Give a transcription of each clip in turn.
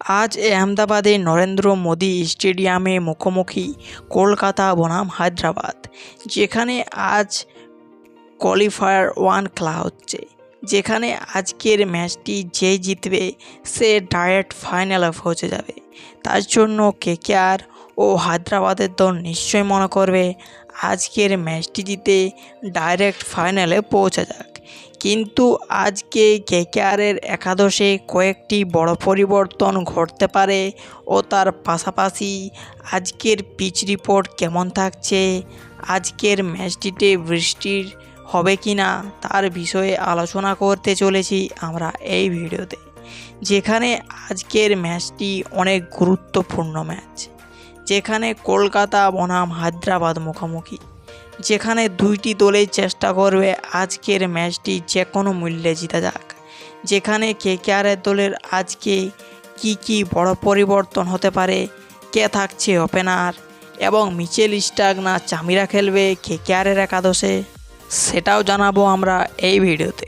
আজ আহমেদাবাদে নরেন্দ্র মোদী স্টেডিয়ামে মুখোমুখি কলকাতা বনাম হায়দ্রাবাদ, যেখানে আজ কোয়ালিফায়ার ওয়ান খেলা হচ্ছে, যেখানে আজকের ম্যাচটি যে জিতবে সে ডাইরেক্ট ফাইনালে পৌঁছে যাবে। তার জন্য কেকেআর ও হায়দ্রাবাদের দল নিশ্চয়ই মনে করবে, আজকের ম্যাচটি জিতে ডাইরেক্ট ফাইনালে পৌঁছে যাক। কিন্তু আজকে কেকেআরের একাদশে কয়েকটি বড় পরিবর্তন ঘটতে পারে ও তার পাশাপাশি আজকের পিচ রিপোর্ট কেমন থাকছে, আজকের ম্যাচটিতে বৃষ্টির হবে কি না তার বিষয়ে আলোচনা করতে চলেছি আমরা এই ভিডিওতে, যেখানে আজকের ম্যাচটি অনেক গুরুত্বপূর্ণ ম্যাচ, যেখানে কলকাতা বনাম হায়দ্রাবাদ মুখোমুখি। যেখানে দুইটি দলেই চেষ্টা করবে আজকের ম্যাচটি যে কোনো মূল্যে জিতা যাক। যেখানে কেকেআরের দলের আজকে কি কি বড় পরিবর্তন হতে পারে, কে থাকছে ওপেনার এবং মিচেল স্টাক না চামিরা খেলবে কে কেকেআরের একাদশে, সেটাও জানাব আমরা এই ভিডিওতে।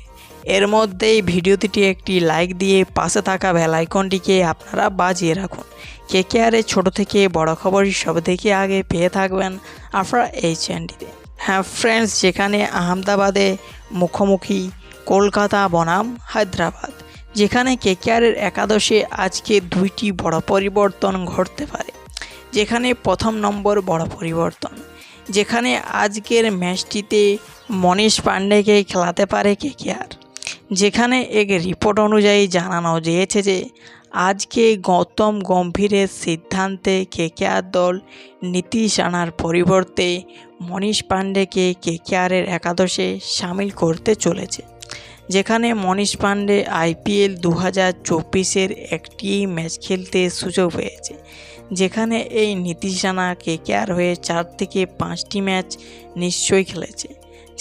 এর মধ্যেই ভিডিওটিতে একটি লাইক দিয়ে পাশে থাকা বেল আইকনটিকে আপনারা বাজিয়ে রাখুন। কে কেকেআরের ছোট থেকে বড় খবর সব থেকে আগে পেয়ে থাকবেন আপনারা এই চ্যানেলটিতে হ্যাঁ ফ্রেন্ডস যেখানে আহমেদাবাদে মুখোমুখি কলকাতা, বনাম, হায়দ্রাবাদ, যেখানে কেকেআরের একাদশে আজকে দুইটি বড় পরিবর্তন ঘটতে পারে। যেখানে প্রথম নম্বর বড় পরিবর্তন, যেখানে আজকের ম্যাচটিতে মনীষ পাণ্ডেকে খেলাতে পারে কেকেআর যেখানে এক রিপোর্ট অনুযায়ী জানানো গিয়েছে যে আজকে গৌতম গম্ভীরের সিদ্ধান্তে কেকেআর দল নীতিশ আনার পরিবর্তে মনীষ পাণ্ডেকে কেকেআরের একাদশে সামিল করতে চলেছে, যেখানে মনীষ পাণ্ডে আইপিএল দু হাজার চব্বিশের একটি ম্যাচ খেলতে সুযোগ পেয়েছে, যেখানে এই নীতিশ রানা কেকেআর হয়ে চার থেকে পাঁচটি ম্যাচ নিশ্চয়ই খেলেছে,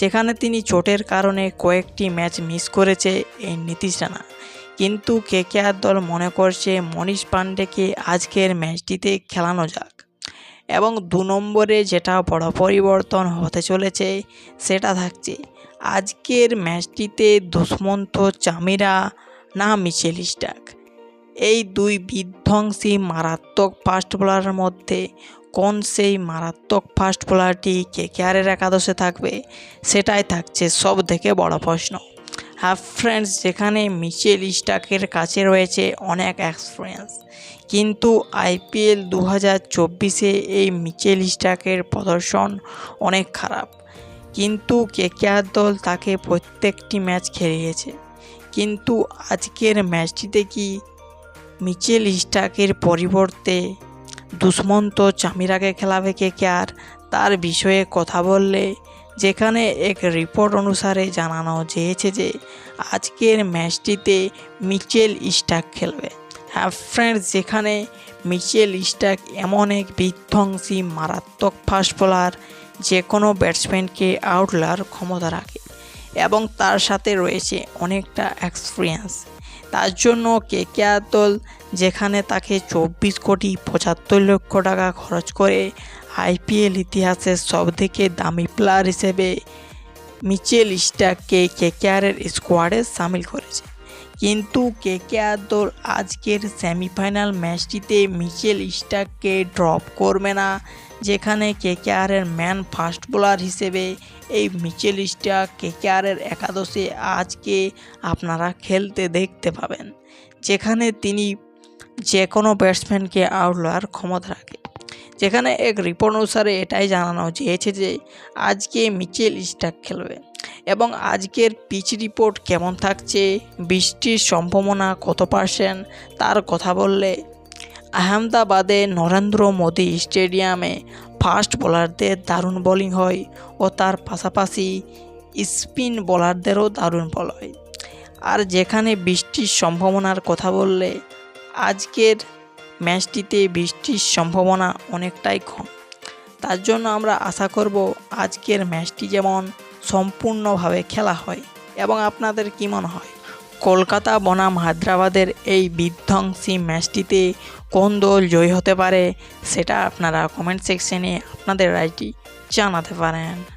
যেখানে তিনি চোটের কারণে কয়েকটি ম্যাচ মিস করেছে এই নীতিশ রানা কিন্তু কেকেআর দল মনে করছে মনীষ পাণ্ডেকে আজকের ম্যাচটিতে খেলানো যাক। এবং দু নম্বরে যেটা বড় পরিবর্তন হতে চলেছে, সেটা থাকছে আজকের ম্যাচটিতে দুষ্মন্ত চামিরা না মিচেল স্টাক এই দুই বিধ্বংসী মারাত্মক ফাস্ট বোলারের মধ্যে কোন সেই মারাত্মক ফাস্ট বোলারটি কেকেআরের একাদশে থাকবে, সেটাই থাকছে সব থেকে বড় প্রশ্ন। হ্যাঁ ফ্রেন্ডস যেখানে মিচেল স্টাকের কাছে রয়েছে অনেক এক্সপিরিয়েন্স কিন্তু আইপিএল দু হাজার চব্বিশে এই মিচেল স্টাকের প্রদর্শন অনেক খারাপ। কিন্তু কেকেআর দল তাকে প্রত্যেকটি ম্যাচ খেলিয়েছে। কিন্তু আজকের ম্যাচটিতে কি মিচেল স্টাকের পরিবর্তে দুষ্মন্ত চামিরাকে খেলাবে কেকেআর? তার বিষয়ে কথা বললে যেখানে এক রিপোর্ট অনুসারে জানানো গিয়েছে যে আজকের ম্যাচটিতে মিচেল স্টাক খেলবে। হ্যাঁ ফ্রেন্ডস যেখানে মিচেল স্টাক এমন এক বিধ্বংসী, মারাত্মক ফাস্ট বোলার যে কোনো ব্যাটসম্যানকে আউটলার ক্ষমতা রাখে এবং তার সাথে রয়েছে অনেকটা এক্সপিরিয়েন্স তার জন্য কেকেআর দল যেখানে তাকে চব্বিশ কোটি পঁচাত্তর লক্ষ টাকা খরচ করে আইপিএল ইতিহাসের সবথেকে দামি প্লেয়ার হিসেবে মিচেল স্টাককে কেকেআরের স্কোয়াডে সামিল করেছে। কিন্তু কেকেআর দল আজকের সেমিফাইনাল ম্যাচটিতে মিচেল স্টাককে ড্রপ করবে না, যেখানে কেকেআরের ম্যান ফাস্ট বোলার হিসেবে এই মিচেল স্টাক কেকেআরের একাদশে আজকে আপনারা খেলতে দেখতে পাবেন, যেখানে তিনি যে কোনো ব্যাটসম্যানকে আউটলার ক্ষমতা রাখে। যেখানে এক রিপোর্ট অনুসারে এটাই জানানো হয়েছে যে আজকে মিচেল স্টাক খেলবে। এবং আজকের পিচ রিপোর্ট কেমন থাকছে? বৃষ্টির সম্ভাবনা কত পার্সেন্ট তার কথা বললে আহমেদাবাদে নরেন্দ্র মোদী স্টেডিয়ামে ফাস্ট বোলারদের দারুণ বোলিং হয় ও তার পাশাপাশি স্পিন বোলারদেরও দারুণ বল হয়। আর যেখানে বৃষ্টির সম্ভাবনার কথা বললে আজকের ম্যাচটিতে বৃষ্টির সম্ভাবনা অনেকটাই কম। তার জন্য আমরা আশা করব আজকের ম্যাচটি যেমন সম্পূর্ণভাবে খেলা হয় এবং আপনাদের কী মনে হয়? কলকাতা বনাম হায়দ্রাবাদের এই বিধ্বংসী ম্যাচটিতে কোন দল জয়ী হতে পারে? সেটা আপনারা কমেন্ট সেকশনে আপনাদের রায়টি জানাতে পারেন।